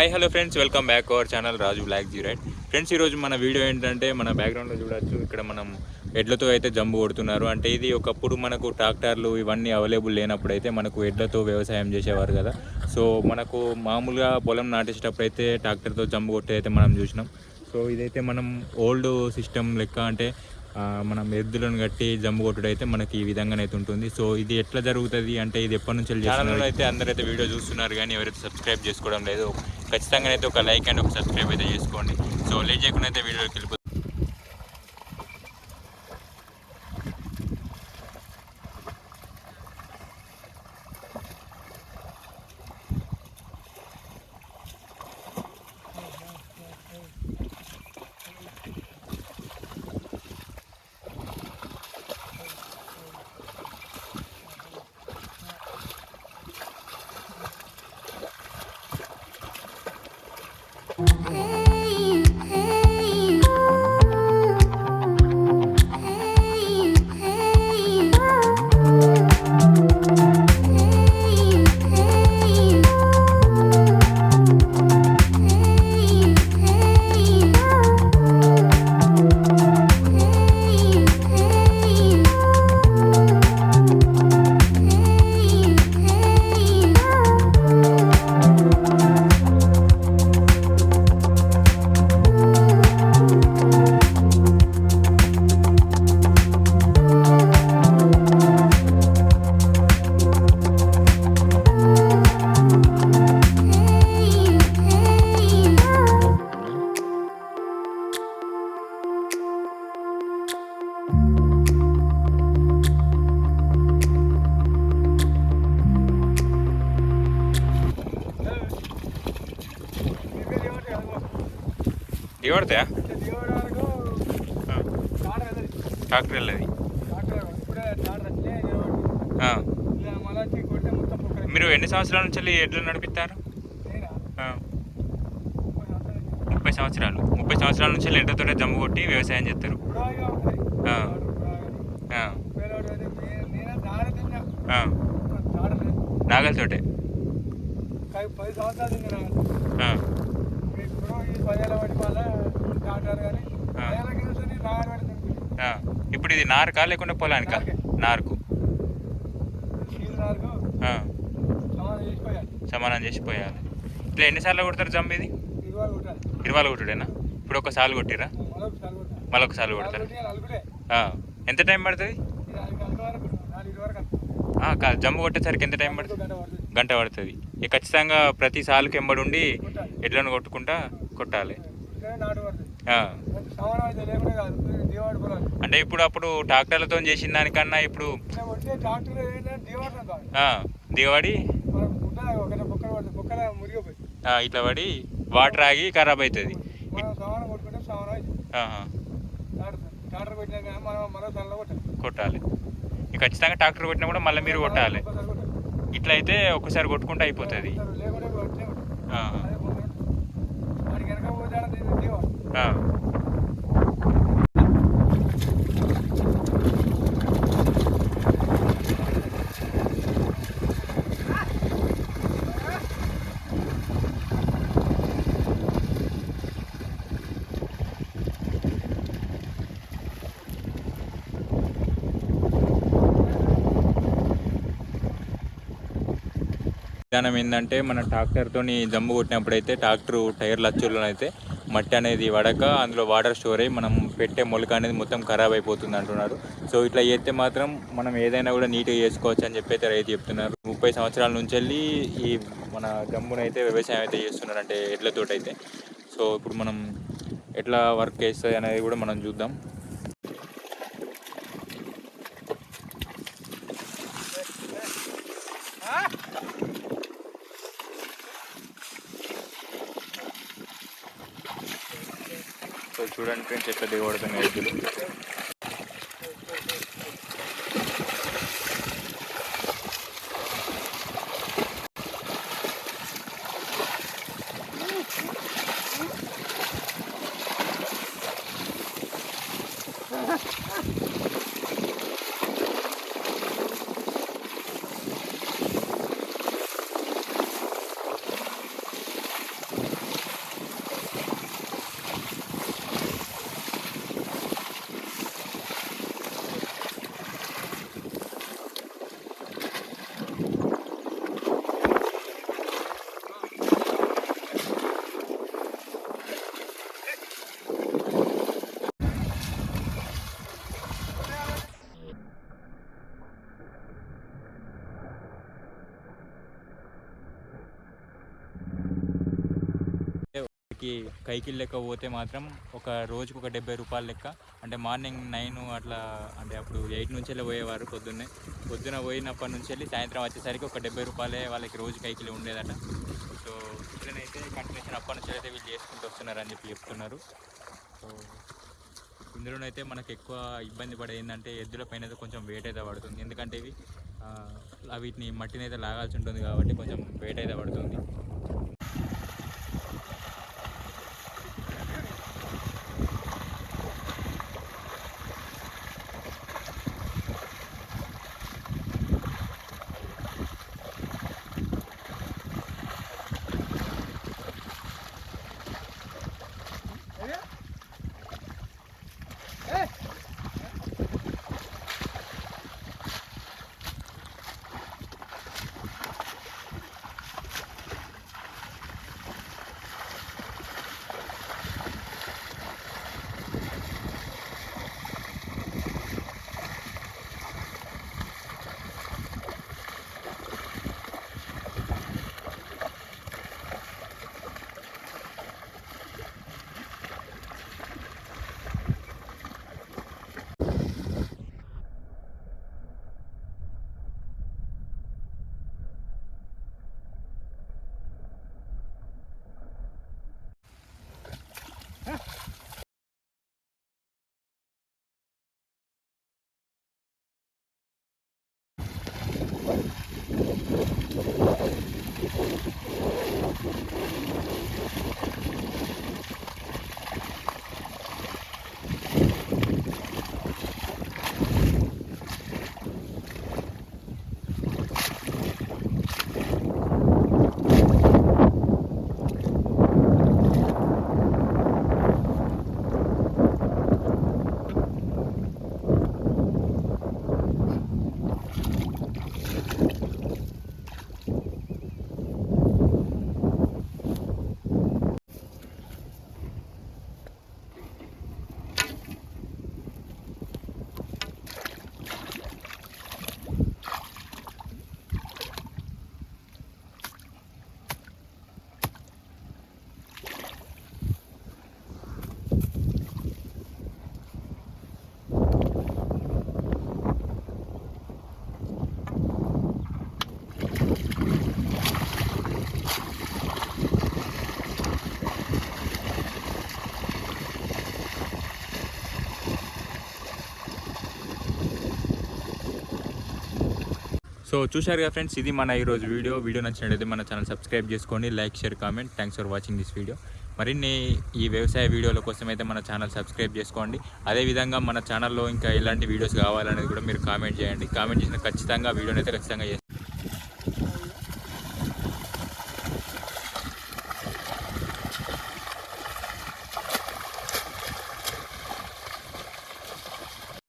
Hi hello friends welcome back our channel Raju black జీ right friends ఈరోజు మన video ఏంటంటే మన బ్యాక్గ్రౌండ్లో చూడొచ్చు. ఇక్కడ మనం ఎడ్లతో అయితే జంబు కొడుతున్నారు. అంటే ఇది ఒకప్పుడు మనకు ట్రాక్టర్లు ఇవన్నీ అవైలబుల్ లేనప్పుడు అయితే మనకు ఎడ్లతో వ్యవసాయం చేసేవారు కదా. సో మనకు మామూలుగా పొలం నాటేసేటప్పుడు అయితే ట్రాక్టర్తో జంబు కొట్టే అయితే మనం చూసినాం. సో ఇదైతే మనం ఓల్డ్ సిస్టమ్ లెక్క అంటే మనం ఎద్దులను కట్టి జంబు కొట్టుడు అయితే మనకి ఈ విధంగానైతే ఉంటుంది. సో ఇది ఎట్లా జరుగుతుంది అంటే ఇది ఎప్పటి నుంచి ఛానల్లో అయితే అందరైతే వీడియో చూస్తున్నారు కానీ ఎవరైతే సబ్స్క్రైబ్ చేసుకోవడం లేదు ఖచ్చితంగా అయితే ఒక లైక్ అండ్ ఒక సబ్స్క్రైబ్ అయితే చేసుకోండి. సో లేట్ చేయకుండా అయితే వీడియోకి వెళ్ళిపోతుంది Hey, దిగబడతాయా ట్రాక్టర్ వెళ్ళది. మీరు ఎన్ని సంవత్సరాల నుంచి ఎడ్లు నడిపిస్తారు. ముప్పై సంవత్సరాలు. ముప్పై సంవత్సరాల. నుంచి ఎడ్లతోటే జమ్ము కొట్టి వ్యవసాయం చేస్తారు. నాగలితోటే? పది సంవత్సరాలు తిన్నా ఆ. ఇప్పుడు ఈ పదేళ్ళ డాక్టర్ కానీ. ఇప్పుడు ఇది నారుకా లేకుండా పొలానికా? నారుకు. సమానం చేసి పోయాలి. ఇట్లా ఎన్నిసార్లు కొడతారు జమ్ము ఇది? ఇరవై కొట్టుడేనా ఇప్పుడు ఒక సాలు కొట్టిరా? మరొక సార్ కొట్టాలి మళ్ళొక సాలు కొడతారు. ఎంత టైం పడుతుంది? కాదు జమ్ము కొట్టేసరికి ఎంత టైం పడుతుంది? గంట పడుతుంది. ఖచ్చితంగా ప్రతి సాలుకి ఎంబడి ఉండి ఎడ్లను కొట్టుకుంటా కొట్టాలి. అంటే ఇప్పుడు అప్పుడు ట్రాక్టర్లతో చేసిన దానికన్నా ఇప్పుడు దిగబడి ఇట్లా పడి వాటర్ ఆగి ఖరాబ్ అవుతుంది. కొట్టాలి. ఖచ్చితంగా ట్రాక్టర్ కొట్టినా కూడా మళ్ళీ మీరు కొట్టాలి. ఒక్కసారి కొట్టాలి. ఇట్లా అయితే ఒకసారి కొట్టుకుంటే అయిపోతుంది. విధానం ఏంటంటే మన ట్రాక్టర్తోని జమ్ము కొట్టినప్పుడు అయితే ట్రాక్టర్ టైర్ లచ్చుల్లో అయితే మట్టి అనేది వడక అందులో వాటర్ స్టోర్ అయ్యి మనం పెట్టే మొలక అనేది మొత్తం ఖరాబ్ అయిపోతుంది అంటున్నారు. సో ఇట్లా చేస్తే మాత్రం మనం ఏదైనా కూడా నీట్గా చేసుకోవచ్చు అని చెప్పి అయితే రైతు చెప్తున్నారు. ముప్పై సంవత్సరాల నుంచి వెళ్ళి ఈ మన జమ్మునైతే అయితే వ్యవసాయం అయితే చేస్తున్నారు అంటే ఎడ్లతోటి అయితే సో ఇప్పుడు మనం ఎట్లా వర్క్ చేస్తుంది అనేది కూడా మనం చూద్దాం. సో చూడండి ఫ్రెండ్స్ ఎట్లా దిగబడుతున్నాయి ఎద్దులు Yeah. మనకి కైకిల్ లెక్క పోతే మాత్రం ఒక రోజుకు ఒక డెబ్బై రూపాయల లెక్క. అంటే మార్నింగ్ నైన్ అట్లా అంటే అప్పుడు ఎయిట్ నుంచి వెళ్ళి పోయేవారు పొద్దున్నే. పొద్దున పోయినప్పటి నుంచి వెళ్ళి సాయంత్రం వచ్చేసరికి ఒక డెబ్బై రూపాయలే వాళ్ళకి రోజు కైకిలి ఉండేదట. సో ఇట్లనైతే కంటిన్యూషన్ అప్పటి నుంచి అయితే వీళ్ళు చేసుకుంటూ వస్తున్నారు అని చెప్పి చెప్తున్నారు. సో ఇందులోనైతే మనకు ఎక్కువ ఇబ్బంది పడేది ఏంటంటే ఎద్దుల పైన అయితే కొంచెం వెయిట్ అయితే పడుతుంది. ఎందుకంటే ఇవి వీటిని మట్టిని అయితే లాగాల్సి ఉంటుంది కాబట్టి కొంచెం వెయిట్ అయితే పడుతుంది. よっ! సో చూశారు కదా ఫ్రెండ్స్ ఇది మన ఈరోజు వీడియో. వీడియో నచ్చినట్లయితే మన ఛానల్ సబ్స్క్రైబ్ చేసుకోండి like share comment. Thanks for watching this video మరిన్ని ఈ వ్యవసాయ వీడియోల కోసం అయితే మన ఛానల్ సబ్స్క్రైబ్ చేసుకోండి. అదేవిధంగా మన ఛానల్లో ఇంకా ఎలాంటి వీడియోస్ కావాలనేది కూడా మీరు కామెంట్ చేయండి. కామెంట్ చేసిన ఖచ్చితంగా వీడియోని అయితే ఖచ్చితంగా